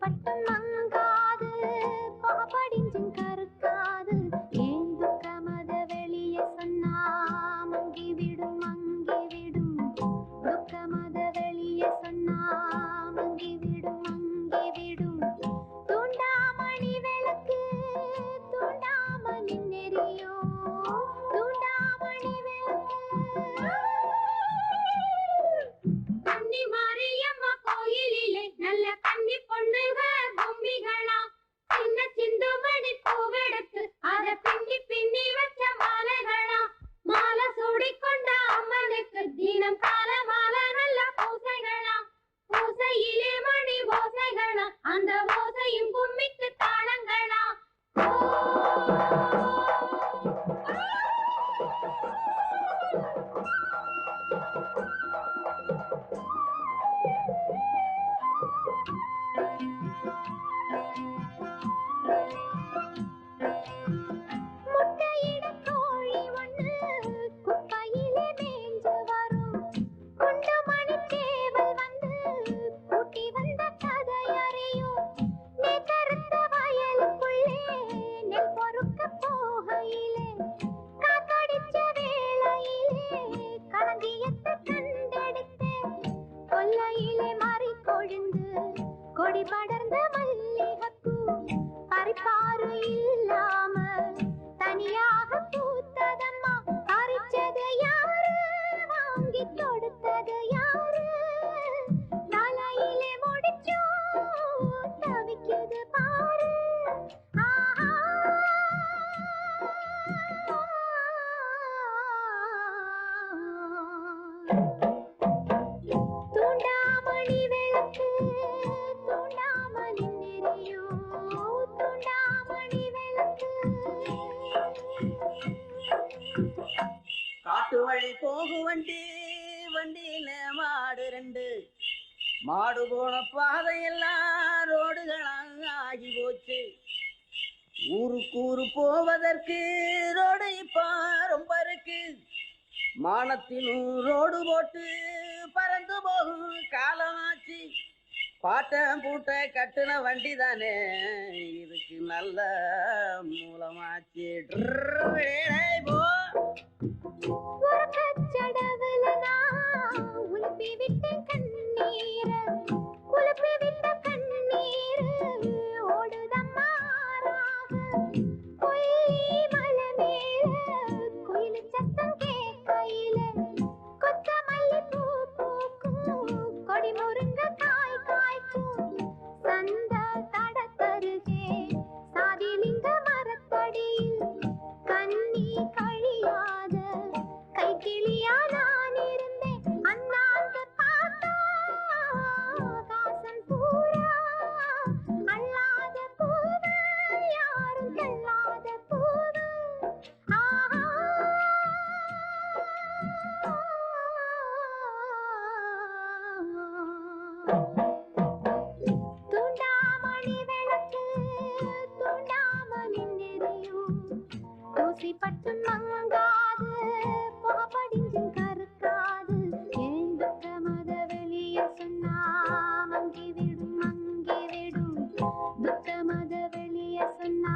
பட்டும் மங்க கொடி படர்ந்த மல்லிகப்பூ பறிப்பாறு இல்லை வண்டி வண்டியில மாடு ரெண்டு. மாடு போன பாதையெல்லாம் ரோடுகளாக ஆகி போச்சு. ஊருக்கு ஊரு போவதற்கு ரோடு இப்போ ரொம்ப இருக்கு. மானத்தினும் ரோடு போட்டு பறந்து போகும் காலமாச்சு. பாட்ட பூட்ட கட்டுன வண்டி தானே இதுக்கு நல்ல மூலமாச்சு. போ வெளிய சொன்னா